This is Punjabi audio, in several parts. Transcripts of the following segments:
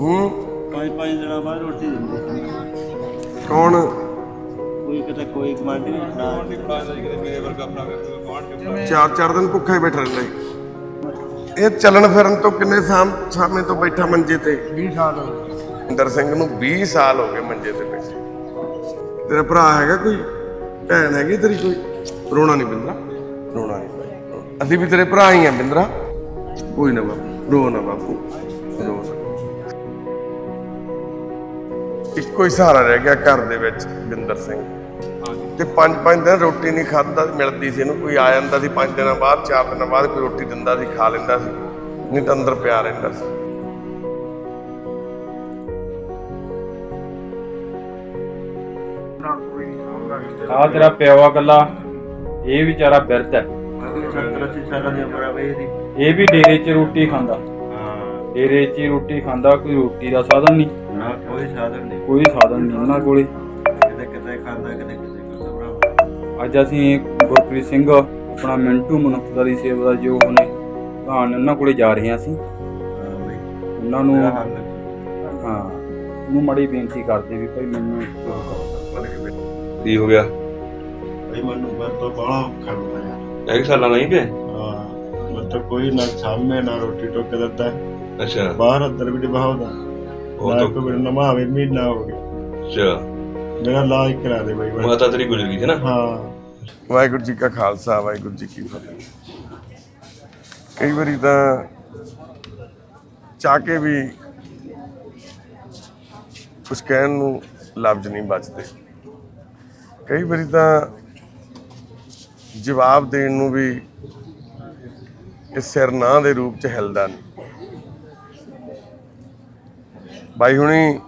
ਹੂੰ? ਪੰਜ ਪੰਜ ਦਿਨਾਂ ਬਾਅਦ ਰੋਟੀ ਦਿੰਦੇ ਕੌਣ? ਕੋਈ ਕਿਤੇ ਕੋਈ ਕਮਾਂਡੀ ਨਹੀਂ ਨਾ ਚਾਰ ਚਾਰ ਦਿਨ ਭੁੱਖਾ ਹੀ ਬੈਠਾ ਰਹਿੰਦਾ। ਇਹ ਚੱਲਣ ਫਿਰਨ ਤੋਂ ਕਿੰਨੇ ਸਾਮ ਸਮੇਂ ਤੋਂ ਬੈਠਾ ਮੰਜੇ ਤੇ? 20 ਸਾਲ ਇੰਦਰ ਸਿੰਘ ਨੂੰ 20 ਸਾਲ ਹੋ ਗਏ ਮੰਜੇ ਤੇ ਬੈਠੇ। ਤੇਰਾ ਭਰਾ ਹੈਗਾ ਕੋਈ? ਭੈਣ ਹੈਗੀ ਤੇਰੀ ਕੋਈ? ਰੋਣਾ ਨਹੀਂ ਬਿੰਦਰਾ ਰੋਣਾ ਨਹੀਂ। ਅਸੀਂ ਵੀ ਤੇਰੇ ਭਰਾ ਹੀ ਆ ਬਿੰਦਰਾ। ਕੋਈ ਨਾ ਬਾਪੂ ਰੋ ਨਾ ਬਾਪੂ। ਇੱਕੋ ਹੀ ਸਹਾਰਾ ਰਹਿ ਗਿਆ ਘਰ ਦੇ ਵਿੱਚ ਬਿੰਦਰ ਸਿੰਘ। ਤੇ ਪੰਜ ਪੰਜ ਦਿਨ ਰੋਟੀ ਨਹੀਂ ਖਾਦਾ ਮਿਲਦੀ ਸੀ ਇਹਨੂੰ ਕੋਈ ਆ ਜਾਂਦਾ ਸੀ ਪੰਜ ਦਿਨਾਂ ਬਾਅਦ ਚਾਰ ਦਿਨਾਂ ਬਾਅਦ ਕੋਈ ਰੋਟੀ ਦਿੰਦਾ ਸੀ ਖਾ ਲੈਂਦਾ ਸੀ ਨਹੀਂ ਤਾਂ ਅੰਦਰ ਪਿਆ ਰਹਿੰਦਾ ਸੀ। ਆ ਤੇਰਾ ਆ ਗੱਲਾ ਇਹ ਵਿਚਾਰਾ ਬਿਰਧ ਹੈ। 70 80 ਸਾਲਾਂ ਦੀ ਉਮਰ ਆ ਬਈ ਇਹਦੀ। ਇਹ ਵੀ ਡੇਰੇ 'ਚ ਰੋਟੀ ਖਾਂਦਾ। ਡੇਰੇ 'ਚ ਹੀ ਰੋਟੀ ਖਾਂਦਾ ਕੋਈ ਰੋਟੀ ਦਾ ਸਾਧਨ ਨਹੀਂ। ਨਾ ਕੋਈ ਸਾਧਨ ਨਹੀਂ। ਕੋਈ ਸਾਧਨ ਨਹੀਂ ਉਹਨਾਂ ਕੋਲੇ। ਕਿਤੇ ਕਿਤੇ ਖਾਂਦਾ ਕਿਤੇ ਕਿਤੇ ਕਰਦਾ ਭਰਾ ਅੱਜ ਅਸੀਂ ਗੁਰਪ੍ਰੀਤ ਸਿੰਘ ਆਪਣਾ ਮਿੰਟੂ ਮਨੁੱਖਤਾ ਦੀ ਸੇਵਾ ਦਾ ਜੋ ਉਹਨੇ ਭਾਣ ਉਹਨਾਂ ਕੋਲੇ ਜਾ ਰਹੇ ਹਾਂ ਅਸੀਂ। ਉਹਨਾਂ ਨੂੰ ਹਾਂ ਉਹਨੂੰ ਮੜੀ ਬੇਨਤੀ ਕਰਦੇ ਵੀ ਭਾਈ ਮੈਨੂੰ। ਕੀ ਹੋ ਗਿਆ? ਬਈ ਮੈਨੂੰ ਮੈਂ ਤੋਂ ਬੜਾ ਔਖਾ ਯਾਰ ਇੱਕ ਸਾਲਾਂ ਨਹੀਂ ਪਿਆ। ਹਾਂ ਮਤਲਬ ਕੋਈ ਨਾ ਸਾਹਮਣੇ ਨਾ ਰੋਟੀ ਟੋਕ ਦਿੰਦਾ ਅੱਛਾ। ਬਾਹਰ ਅੰਦਰ ਵੀ ਨਿਭਾਉਂਦਾ ਉਹ ਤਾਂ ਕੋਈ ਨਮਾਵੇ ਮਹੀਨਾ ਹੋ ਗਿਆ। ਅੱਛਾ। ਮੇਰਾ ਇਲਾਜ ਕਰਾ ਦੇ ਬਈ। ਮਾਤਾ ਤੇਰੀ ਗੁਜ਼ਰ ਗਈ ਸੀ ਨਾ? ਹਾਂ। ਵਾਹਿਗੁਰੂ ਜੀ ਕਾ ਖਾਲਸਾ ਵਾਹਿਗੁਰੂ ਜੀ ਕੀ ਫਤਿਹ। ਕਈ ਵਾਰੀ ਤਾਂ ਚਾਹ ਕੇ ਵੀ ਕੁਝ ਕਹਿਣ ਨੂੰ ਲਫ਼ਜ਼ ਨਹੀਂ ਬਚਦੇ। ਕਈ ਵਾਰੀ ਤਾਂ ਜਵਾਬ ਦੇਣ ਨੂੰ ਵੀ ਇਹ ਸਿਰ ਨਾ ਦੇ ਰੂਪ ਚ ਹਿਲਦਾ ਨਹੀਂ। ਬਾਈ ਹੁਣੀ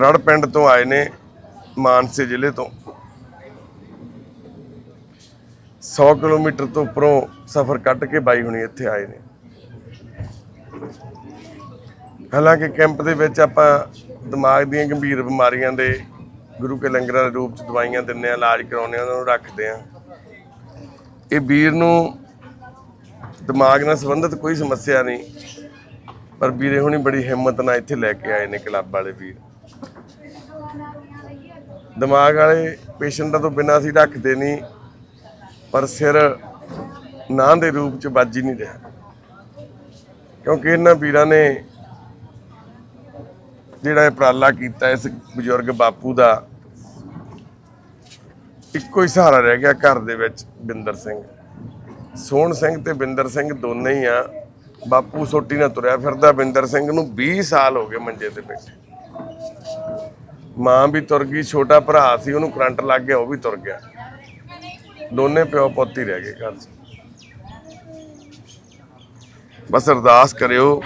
ਰੜ ਪਿੰਡ ਤੋਂ ਆਏ ਨੇ ਮਾਨਸੇ ਜ਼ਿਲ੍ਹੇ ਤੋਂ। 100 ਕਿਲੋਮੀਟਰ ਤੋਂ ਉੱਪਰੋਂ ਸਫ਼ਰ ਕੱਟ ਕੇ ਬਾਈ ਹੁਣੀ ਇੱਥੇ ਆਏ ਨੇ। ਹਾਲਾਂਕਿ ਕੈਂਪ ਦੇ ਵਿੱਚ ਆਪਾਂ ਦਿਮਾਗ ਦੀਆਂ ਗੰਭੀਰ ਬਿਮਾਰੀਆਂ ਦੇ ਗੁਰੂ ਕੇ ਲੰਗਰਾਂ ਦੇ ਰੂਪ ਚ ਦਵਾਈਆਂ ਦਿੰਨੇ ਆ ਇਲਾਜ ਕਰਾਉਂਦੇ ਆ ਉਹਨਾਂ ਨੂੰ ਰੱਖਦੇ ਆ ਇਹ ਵੀਰ ਨੂੰ ਦਿਮਾਗ ਨਾਲ ਸੰਬੰਧਿਤ ਕੋਈ ਸਮੱਸਿਆ ਨਹੀਂ। ਪਰ ਵੀਰੇ ਹੁਣੀ ਬੜੀ ਹਿੰਮਤ ਨਾਲ ਇੱਥੇ ਲੈ ਕੇ ਆਏ ਨੇ ਕਲੱਬ ਵਾਲੇ ਵੀਰ ਦਿਮਾਗ ਵਾਲੇ ਪੇਸ਼ੈਂਟਾਂ ਤੋਂ ਬਿਨਾਂ ਅਸੀਂ ਰੱਖਦੇ ਨਹੀਂ, ਪਰ ਸਿਰ ਨਾਂ ਦੇ ਰੂਪ ਚ ਵੱਜ ਹੀ ਨਹੀਂ ਰਿਹਾ। ਕਿਉਂਕਿ ਇਹਨਾਂ ਵੀਰਾਂ ਨੇ ਜਿਹੜਾ ਇਹ ਉਪਰਾਲਾ ਕੀਤਾ, ਇਸ ਬਜ਼ੁਰਗ ਬਾਪੂ ਦਾ, ਇੱਕੋ ਹੀ ਸਹਾਰਾ ਰਹਿ ਗਿਆ ਘਰ ਦੇ ਵਿੱਚ ਬਿੰਦਰ ਸਿੰਘ। ਸੋਹਣ ਸਿੰਘ ਤੇ ਬਿੰਦਰ ਸਿੰਘ ਦੋਨੇ ਹੀ ਆ। ਬਾਪੂ ਸੋਟੀ ਨਾਲ ਤੁਰਿਆ ਫਿਰਦਾ, ਬਿੰਦਰ ਸਿੰਘ ਨੂੰ 20 ਸਾਲ ਹੋ ਗਏ ਮੰਜੇ ਤੇ ਬੈਠੇ। ਮਾਂ ਵੀ ਤੁਰ ਗਈ, ਛੋਟਾ ਭਰਾ ਸੀ, ਉਹਨੂੰ ਕਰੰਟ ਲੱਗ ਗਿਆ, ਉਹ ਵੀ ਤੁਰ ਗਿਆ। ਦੋਨੇ ਪਿਓ ਪੁੱਤ ਹੀ ਰਹਿ ਗਏ ਘਰ 'ਚ। ਬਸ ਅਰਦਾਸ ਕਰਿਓ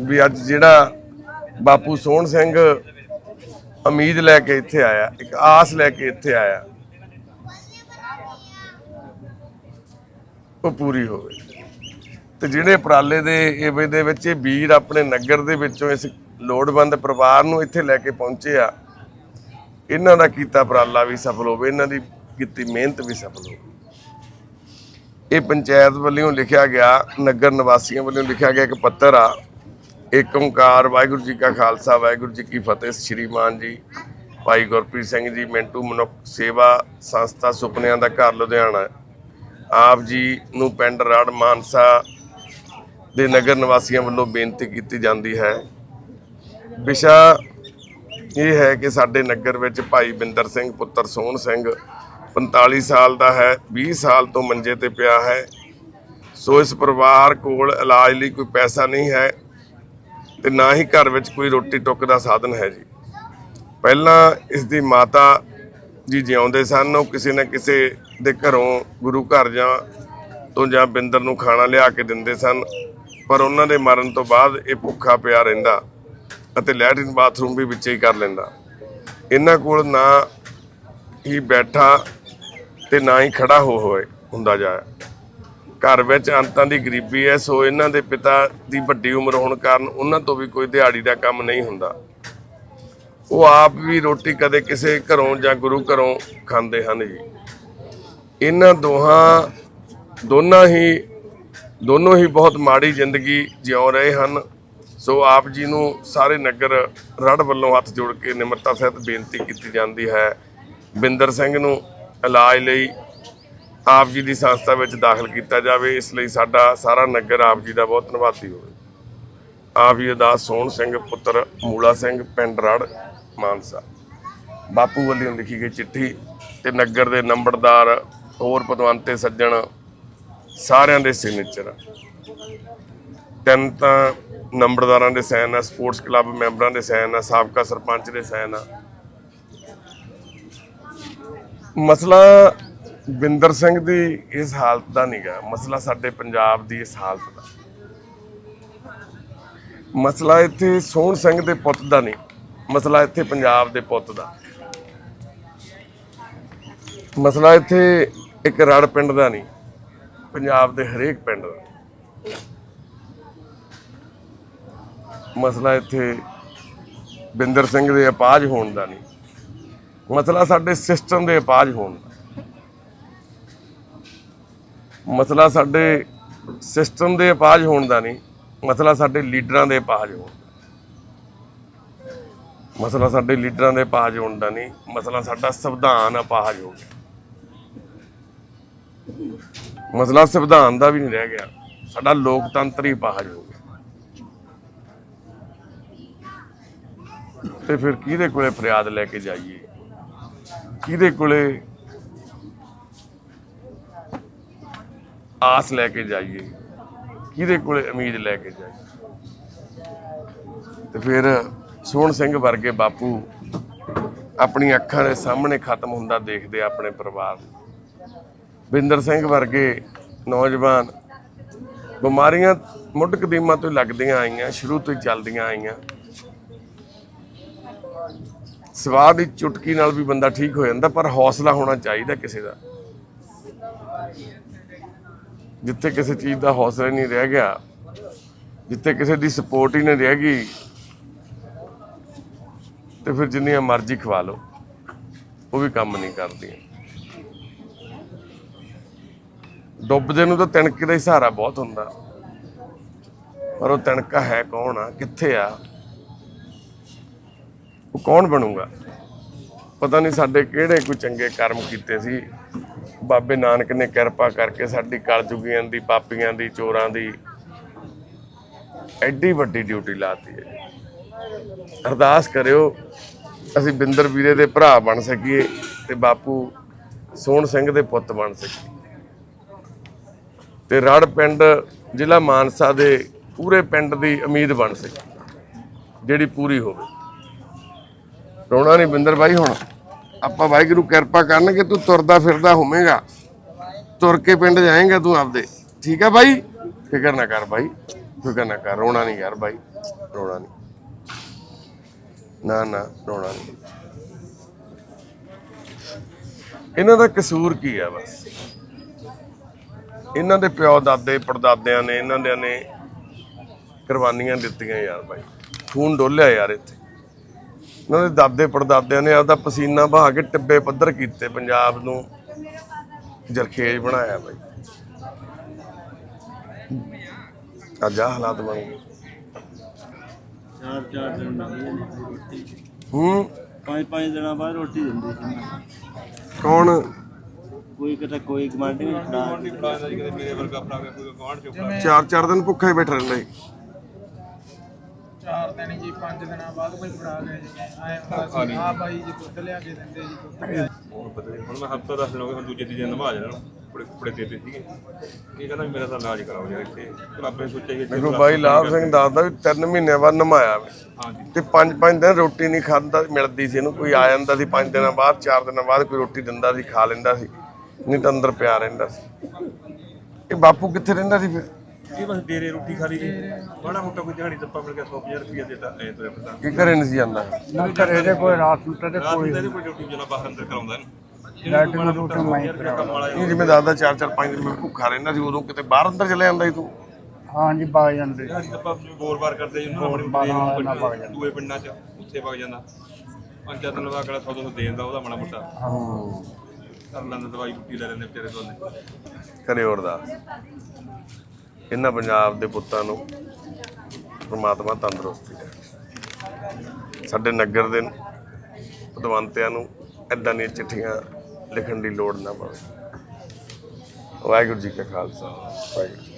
ਵੀ ਅੱਜ ਜਿਹੜਾ ਬਾਪੂ ਸੋਹਣ ਸਿੰਘ ਉਮੀਦ ਲੈ ਕੇ ਇੱਥੇ ਆਇਆ, ਇੱਕ ਆਸ ਲੈ ਕੇ ਇੱਥੇ ਆਇਆ, ਉਹ ਪੂਰੀ ਹੋਵੇ। ਤੇ ਜਿਹੜੇ ਉਪਰਾਲੇ ਦੇ ਇਹ ਦੇ ਵਿੱਚ ਇਹ ਵੀਰ ਆਪਣੇ ਨਗਰ ਦੇ ਵਿੱਚੋਂ ਇਸ ਲੋੜਵੰਦ ਪਰਿਵਾਰ ਨੂੰ ਇੱਥੇ ਲੈ ਕੇ ਪਹੁੰਚੇ ਆ, ਇਹਨਾਂ ਦਾ ਕੀਤਾ ਉਪਰਾਲਾ ਵੀ ਸਫਲ ਹੋਵੇ, ਇਹਨਾਂ ਦੀ ਕੀਤੀ ਮਿਹਨਤ ਵੀ ਸਫਲ ਹੋਵੇ। ਇਹ ਪੰਚਾਇਤ ਵੱਲੋਂ ਲਿਖਿਆ ਗਿਆ, ਨਗਰ ਨਿਵਾਸੀਆਂ ਵੱਲੋਂ ਲਿਖਿਆ ਗਿਆ ਇੱਕ ਪੱਤਰ ਆ ਏਕ ਓੰਕਾਰ ਵਾਹਿਗੁਰੂ ਜੀ ਕਾ ਖਾਲਸਾ, ਵਾਹਿਗੁਰੂ ਜੀ ਕੀ ਫਤਿਹ, ਸ਼੍ਰੀਮਾਨ ਜੀ, ਭਾਈ ਗੁਰਪ੍ਰੀਤ ਸਿੰਘ ਜੀ, ਮਿੰਟੂ ਮਨੁੱਖ ਸੇਵਾ ਸੰਸਥਾ ਸੁਪਨਿਆਂ ਦਾ ਘਰ ਲੁਧਿਆਣਾ। ਆਪ ਜੀ ਨੂੰ ਪਿੰਡ ਰੜ ਮਾਨਸਾ ਦੇ ਨਗਰ ਨਿਵਾਸੀਆਂ ਵੱਲੋਂ ਬੇਨਤੀ ਕੀਤੀ ਜਾਂਦੀ ਹੈ। ਵਿਸ਼ਾ ਇਹ ਹੈ ਕਿ ਸਾਡੇ ਨਗਰ ਵਿੱਚ ਭਾਈ ਬਿੰਦਰ ਸਿੰਘ, ਪੁੱਤਰ ਸੋਹਣ ਸਿੰਘ 45 ਸਾਲ ਦਾ ਹੈ 20 ਸਾਲ ਤੋਂ ਮੰਜੇ ਤੇ ਪਿਆ ਹੈ। ਸੋ ਇਸ ਪਰਿਵਾਰ ਕੋਲ ਇਲਾਜ ਲਈ ਕੋਈ ਪੈਸਾ ਨਹੀਂ ਹੈ ਤੇ ਨਾ ਹੀ ਘਰ ਵਿੱਚ ਕੋਈ ਰੋਟੀ ਟੁੱਕ ਦਾ ਸਾਧਨ ਹੈ ਜੀ। ਪਹਿਲਾਂ ਇਸ ਦੀ ਮਾਤਾ ਜੀ ਜਿਉਂਦੇ ਸਨ, ਉਹ ਕਿਸੇ ਨਾ ਕਿਸੇ ਦੇ ਘਰੋਂ ਗੁਰੂ ਘਰ ਜਾਂ ਤੋਂ ਜਾਂ ਬਿੰਦਰ ਨੂੰ ਖਾਣਾ ਲਿਆ ਕੇ ਦਿੰਦੇ ਸਨ। ਪਰ ਉਹਨਾਂ ਦੇ ਮਰਨ ਤੋਂ ਬਾਅਦ ਇਹ ਭੁੱਖਾ ਪਿਆ ਰਹਿੰਦਾ ਅਤੇ ਲੈਟਰਿਨ ਬਾਥਰੂਮ ਵੀ ਵਿੱਚੇ ਹੀ ਕਰ ਲੈਂਦਾ। ਇਹਨਾਂ ਕੋਲ ਨਾ ਹੀ ਬੈਠਾ ਤੇ ਨਾ ਹੀ ਖੜਾ ਹੋ ਹੋਏ ਹੁੰਦਾ ਜਾਇਆ ਘਰ ਵਿੱਚ ਅੰਤਾਂ ਦੀ ਗਰੀਬੀ ਹੈ, ਸੋ ਇਹਨਾਂ ਦੇ ਪਿਤਾ ਦੀ ਵੱਡੀ ਉਮਰ ਹੋਣ ਕਾਰਨ ਉਹਨਾਂ ਤੋਂ ਵੀ ਕੋਈ ਦਿਹਾੜੀ ਦਾ ਕੰਮ ਨਹੀਂ ਹੁੰਦਾ। ਉਹ ਆਪ ਵੀ ਰੋਟੀ ਕਦੇ ਕਿਸੇ ਘਰੋਂ ਜਾਂ ਗੁਰੂ ਘਰੋਂ ਖਾਂਦੇ ਹਨ ਜੀ। ਇਹਨਾਂ ਦੋਹਾਂ, ਦੋਨਾਂ ਹੀ ਦੋਨੋਂ ਹੀ ਬਹੁਤ ਮਾੜੀ ਜ਼ਿੰਦਗੀ ਜਿਉ ਰਹੇ ਹਨ। ਸੋ ਆਪ ਜੀ ਨੂੰ ਸਾਰੇ ਨਗਰ ਰੜ ਵੱਲੋਂ ਹੱਥ ਜੋੜ ਕੇ ਨਿਮਰਤਾ ਸਹਿਤ ਬੇਨਤੀ ਕੀਤੀ ਜਾਂਦੀ ਹੈ। ਬਿੰਦਰ ਸਿੰਘ ਨੂੰ ਇਲਾਜ ਲਈ ਆਪ ਜੀ ਦੀ ਸੰਸਥਾ ਵਿੱਚ ਦਾਖਲ ਕੀਤਾ ਜਾਵੇ। ਇਸ ਲਈ ਸਾਡਾ ਸਾਰਾ ਨਗਰ ਆਪ ਜੀ ਦਾ ਬਹੁਤ ਧੰਨਵਾਦੀ ਹੋਵੇ। ਆਪ ਜੀ ਦਾ ਸੋਹਣ ਸਿੰਘ, ਪੁੱਤਰ ਮੂਲਾ ਸਿੰਘ, ਪਿੰਡ ਰੜ, ਮਾਨਸਾ। ਬਾਪੂ ਵੱਲੋਂ ਲਿਖੀ ਗਈ ਚਿੱਠੀ ਤੇ ਨਗਰ ਦੇ ਨੰਬਰਦਾਰ ਹੋਰ ਪਦਵੰਤੇ ਸੱਜਣ ਸਾਰਿਆਂ ਦੇ ਸਿਗਨੇਚਰ ਆ। ਤਿੰਨ ਤਾਂ ਨੰਬਰਦਾਰਾਂ ਦੇ ਸਾਈਨ ਆ ਸਪੋਰਟਸ ਕਲੱਬ ਮੈਂਬਰਾਂ ਦੇ ਸਾਈਨ ਆ, ਸਾਬਕਾ ਸਰਪੰਚ ਦੇ ਸਾਈਨ ਆ। ਮਸਲਾ ਬਿੰਦਰ ਸਿੰਘ ਦੀ ਇਸ ਹਾਲਤ ਦਾ ਨਹੀਂਗਾ ਮਸਲਾ ਸਾਡੇ ਪੰਜਾਬ ਦੀ ਇਸ ਹਾਲਤ ਦਾ। ਮਸਲਾ ਇੱਥੇ ਸੋਹਣ ਸਿੰਘ ਦੇ ਪੁੱਤ ਦਾ ਨਹੀਂ ਮਸਲਾ ਇੱਥੇ ਪੰਜਾਬ ਦੇ ਪੁੱਤ ਦਾ। ਮਸਲਾ ਇੱਥੇ ਇੱਕ ਰੜ ਪਿੰਡ ਦਾ ਨਹੀਂ ਪੰਜਾਬ ਦੇ ਹਰੇਕ ਪਿੰਡ। ਦਾ ਮਸਲਾ ਇੱਥੇ ਬਿੰਦਰ ਸਿੰਘ ਦੇ ਅਪਾਜ ਹੋਣ ਦਾ ਨਹੀਂ। ਮਸਲਾ ਸਾਡੇ ਸਿਸਟਮ ਦੇ ਅਪਾਜ ਹੋਣ ਦਾ। ਮਸਲਾ ਸਾਡੇ ਸਿਸਟਮ ਦੇ ਅਪਾਜ ਹੋਣ ਦਾ ਨਹੀਂ, ਮਸਲਾ ਸਾਡੇ ਲੀਡਰਾਂ ਦੇ ਅਪਾਜ ਹੋਣ ਦਾ। ਮਸਲਾ ਸਾਡੇ ਲੀਡਰਾਂ ਦੇ ਅਪਾਜ ਹੋਣ ਦਾ ਨਹੀਂ, ਮਸਲਾ ਸਾਡਾ ਸੰਵਿਧਾਨ ਅਪਾਜ ਹੋ ਗਿਆ। ਮਸਲਾ ਸੰਵਿਧਾਨ ਦਾ ਵੀ ਨਹੀਂ ਰਹਿ ਗਿਆ। ਸਾਡਾ ਲੋਕਤੰਤਰ ਹੀ ਅਪਾਹਜ ਹੋ ਗਿਆ। ਤੇ ਫਿਰ ਕਿਹਦੇ ਕੋਲੇ ਫਰਿਆਦ ਲੈ ਕੇ ਜਾਈਏ? ਕਿਹਦੇ ਕੋਲੇ ਆਸ ਲੈ ਕੇ ਜਾਈਏ? ਕਿਹਦੇ ਕੋਲੇ ਉਮੀਦ ਲੈ ਕੇ ਜਾਈਏ? ਤੇ ਫਿਰ ਸੋਹਣ ਸਿੰਘ ਵਰਗੇ ਬਾਪੂ ਆਪਣੀ ਅੱਖਾਂ ਦੇ ਸਾਹਮਣੇ ਖਤਮ ਹੁੰਦਾ ਦੇਖਦੇ ਆ ਆਪਣੇ ਪਰਿਵਾਰ ਨੂੰ। ਬਿੰਦਰ ਸਿੰਘ ਵਰਗੇ ਨੌਜਵਾਨ ਬਿਮਾਰੀਆਂ ਮੁੱਢ ਕਦੀਮਾਂ ਤੋਂ ਲੱਗਦੀਆਂ ਆਈਆਂ, ਸ਼ੁਰੂ ਤੋਂ ਹੀ ਚੱਲਦੀਆਂ ਆਈਆਂ। ਸਵਾਦ ਦੀ ਚੁਟਕੀ ਨਾਲ ਵੀ ਬੰਦਾ ਠੀਕ ਹੋ ਜਾਂਦਾ, ਪਰ ਹੌਸਲਾ ਹੋਣਾ ਚਾਹੀਦਾ ਕਿਸੇ ਦਾ। ਜਿੱਥੇ ਕਿਸੇ ਚੀਜ਼ ਦਾ ਹੌਸਲਾ ਹੀ ਨਹੀਂ ਰਹਿ ਗਿਆ, ਜਿੱਥੇ ਕਿਸੇ ਦੀ ਸਪੋਰਟ ਹੀ ਨਹੀਂ ਰਹਿ ਗਈ, ਤੇ ਫਿਰ ਜਿੰਨੀਆਂ ਮਰਜ਼ੀ ਖਵਾ ਲਓ, ਉਹ ਵੀ ਕੰਮ ਨਹੀਂ ਕਰਦੀਆਂ। ਡੁੱਬਦੇ ਨੂੰ ਤਾਂ ਤਿਣਕੇ ਦਾ ਹੀ ਸਹਾਰਾ ਬਹੁਤ ਹੁੰਦਾ। ਪਰ ਉਹ ਤਿਣਕਾ ਹੈ ਕੌਣ ਆ? ਕਿੱਥੇ ਆ? ਉਹ ਕੌਣ ਬਣੂਗਾ? ਪਤਾ ਨਹੀਂ ਸਾਡੇ ਕਿਹੜੇ ਕੋਈ ਚੰਗੇ ਕਰਮ ਕੀਤੇ ਸੀ। ਬਾਬੇ ਨਾਨਕ ਨੇ ਕਿਰਪਾ ਕਰਕੇ ਸਾਡੀ ਕਲਯੁਗੀਆਂ ਦੀ, ਪਾਪੀਆਂ ਦੀ, ਚੋਰਾਂ ਦੀ ਐਡੀ ਵੱਡੀ ਡਿਊਟੀ ਲਾਤੀ ਹੈ। ਅਰਦਾਸ ਕਰਿਓ, ਅਸੀਂ ਬਿੰਦਰ ਵੀਰੇ ਦੇ ਭਰਾ ਬਣ ਸਕੀਏ ਤੇ ਬਾਪੂ ਸੋਹਣ ਸਿੰਘ ਦੇ ਪੁੱਤ ਬਣ ਸਕੀਏ। ਤੇ ਰੜ ਪਿੰਡ, ਜ਼ਿਲ੍ਹਾ ਮਾਨਸਾ ਦੇ ਪੂਰੇ ਪਿੰਡ ਦੀ ਉਮੀਦ ਬਣ ਸਕੇ, ਜਿਹੜੀ ਪੂਰੀ ਹੋਵੇ। ਰੋਣਾ ਨਹੀਂ ਬਿੰਦਰ ਬਾਈ ਹੁਣ। ਆਪਾਂ ਵਾਹਿਗੁਰੂ ਕਿਰਪਾ ਕਰਨਗੇ, ਤੂੰ ਤੁਰਦਾ ਫਿਰਦਾ ਹੋਵੇਂਗਾ ਤੁਰ ਕੇ ਪਿੰਡ ਜਾਏਂਗਾ ਤੂੰ ਆਪਦੇ। ਠੀਕ ਆ ਬਾਈ? ਫਿਕਰ ਨਾ ਕਰ ਬਾਈ। ਫਿਕਰ ਨਾ ਕਰ। ਰੋਣਾ ਨਹੀਂ ਯਾਰ ਬਾਈ। ਰੋਣਾ ਨਹੀਂ। ਨਾ ਨਾ, ਰੋਣਾ ਨਹੀਂ। ਇਹਨਾਂ ਦਾ ਕਸੂਰ ਕੀ ਆ ਬਸ? ਇਹਨਾਂ ਦੇ ਪਿਓ ਦਾਦੇ ਪੜਦਾਦਿਆਂ ਨੇ ਇਹਨਾਂ ਦੇ ਨੇ ਕੁਰਬਾਨੀਆਂ ਦਿੱਤੀਆਂ ਯਾਰ ਬਾਈ। ਖੂਨ ਡੋਲਿਆ ਯਾਰ ਇੱਥੇ। ਇਹਨਾਂ ਦੇ ਦਾਦੇ ਪੜਦਾਦਿਆਂ ਨੇ ਆਪਦਾ ਪਸੀਨਾ ਬਹਾ ਕੇ ਟਿੱਬੇ ਪੱਧਰ ਕੀਤੇ ਪੰਜਾਬ ਨੂੰ ਜਰਖੇਜ ਬਣਾਇਆ ਬਾਈ। ਅੱਜ ਆਹ ਹਾਲਾਤ ਬਣ ਗਏ। ਚਾਰ ਚਾਰ ਦਿਨ ਲੱਗਦੇ ਨੇ ਰੋਟੀ। ਹੂੰ। ਪੰਜ ਪੰਜ ਦਿਨਾਂ ਬਾਅਦ ਰੋਟੀ ਦਿੰਦੇ ਸੀ। ਕੌਣ? ਕੋਈ ਕਿਤੇ ਕੋਈ ਗਵਾਂਢੀ ਵੀ ਫੜਾ ਚਾਰ ਚਾਰ ਦਿਨ ਭੁੱਖਾ ਹੀ ਬੈਠਾ ਰਹਿੰਦਾ। ਚਾਰ ਦਿਨ ਜੀ ਪੰਜ ਦਿਨਾਂ ਬਾਅਦ ਕੋਈ ਫੜਾ ਗਿਆ ਜੀ। ਆਏ ਹੁੰਦਾ ਸੀ ਆ ਬਾਈ ਜੀ ਦੁੱਧ ਲਿਆ ਕੇ ਦਿੰਦੇ ਜੀ ਦੁੱਧ ਲਿਆ ਹੁਣ ਪਤਾ ਨਹੀਂ ਹੁਣ ਮੈਂ ਹਫਤਾ ਦਸ ਦਿਨ ਹੋ ਗਏ ਹੁਣ ਦੂਜੇ ਤੀਜੇ ਨਵਾ ਜਾਣਾ ਕੁੜੇ ਕੁੜੇ ਦੇਤੇ ਸੀਗੇ। ਇਹ ਕਹਿੰਦਾ ਵੀ ਮੇਰਾ ਤਾਂ ਇਲਾਜ ਕਰਾਓ ਯਾਰ ਇੱਥੇ। ਕਲੱਬ ਨੇ ਸੋਚਿਆ ਕਿ ਇੱਥੇ ਦੇਖੋ ਬਾਈ ਲਾਭ ਸਿੰਘ ਦੱਸਦਾ ਵੀ 3 ਮਹੀਨੇ ਬਾਅਦ ਨਮਾਇਆ ਵੇ। ਹਾਂਜੀ। ਤੇ ਪੰਜ ਪੰਜ ਦਿਨ ਰੋਟੀ ਨਹੀਂ ਖਾਂਦਾ ਮਿਲਦੀ ਸੀ ਇਹਨੂੰ ਕੋਈ ਆ ਜਾਂਦਾ ਸੀ ਪੰਜ ਦਿਨਾਂ ਬਾਅਦ ਚਾਰ ਦਿਨਾਂ ਬਾਅਦ ਕੋਈ ਰੋਟੀ ਦਿੰਦਾ ਸੀ ਖਾ ਲੈਂਦਾ ਸੀ। ਨਹੀਂ ਤਾਂ ਅੰਦਰ ਪਿਆ ਰਹਿੰਦਾ ਸੀ। ਇਹ ਬਾਪੂ ਕਿੱਥੇ ਰਹਿੰਦਾ ਸੀ ਫਿਰ? ਇਹ ਬਸ ਡੇਰੇ ਰੋਟੀ ਖਾ ਲਈ ਜੀ ਬੜਾ ਮੋਟਾ ਕੋਈ ਦਿਹਾੜੀ ਦੱਪਾ ਮਿਲ ਗਿਆ 100 ਰੁਪਏ ਦੇਤਾ ਐ ਤੁਰਿਆ ਫਿਰਦਾ ਇਹ ਘਰੇ ਨਹੀਂ ਸੀ ਜਾਂਦਾ? ਘਰੇ ਦੇ ਕੋਈ ਰਾਤ ਨੂੰ ਤੇ ਰਾਤ ਨੂੰ ਤਾਂ ਇਹਦੇ ਕੋਲ ਡਿਊਟੀ ਜਨਾ ਬਾਹਰ ਅੰਦਰ ਕਰਾਉਂਦਾ ਇਹਨੂੰ। ਕੋਈ ਇਹ ਜਿਵੇਂ ਦੱਸਦਾ ਚਾਰ ਚਾਰ ਪੰਜ ਦਿਨ ਮੈਂ ਭੁੱਖਾ ਰਹਿੰਦਾ ਸੀ ਉਦੋਂ ਕਿਤੇ ਬਾਹਰ ਅੰਦਰ ਚਲੇ ਜਾਂਦਾ ਸੀ ਤੂੰ? ਹਾਂ ਜੀ ਬਾਗ ਜਾਂਦੇ। ਦਿਹਾੜੀ ਦੱਪਾ ਗੋਲ-ਬਾਰ ਕਰਦੇ ਜੀ ਉਹਨਾਂ ਨੂੰ ਆਪਣੇ ਦੂਏ ਪਿੰਡਾਂ 'ਚ ਉੱਥੇ ਵਗ ਜਾਂਦਾ। ਪੰਜ ਚਾਰ ਦਿਨ ਬਾਅਦ ਅਗਲਾ 100 200 ਦੇ ਦਿੰਦਾ ਉਹਦਾ ਮਾੜਾ ਮੋਟਾ। ਕਰ ਲੈਂਦਾ ਦਵਾਈ ਬੁੱਟੀ ਲੈ ਲੈਂਦੇ ਵਿਚਾਰੇ ਦੋਨੇ। ਕਰੇ ਅਰਦਾਸ ਇਹਨਾਂ ਪੰਜਾਬ ਦੇ ਪੁੱਤਾਂ ਨੂੰ ਪਰਮਾਤਮਾ ਤੰਦਰੁਸਤੀ ਦੇ ਸਾਡੇ ਨਗਰ ਦੇ ਪਦਵੰਤਿਆਂ ਨੂੰ ਇਦਾਂ ਦੀਆਂ ਚਿੱਠੀਆਂ ਲਿਖਣ ਦੀ ਲੋੜ ਨਾ ਪਵੇ। ਵਾਹਿਗੁਰੂ ਜੀ ਕਾ ਖਾਲਸਾ, ਵਾਹਿਗੁਰੂ ਜੀ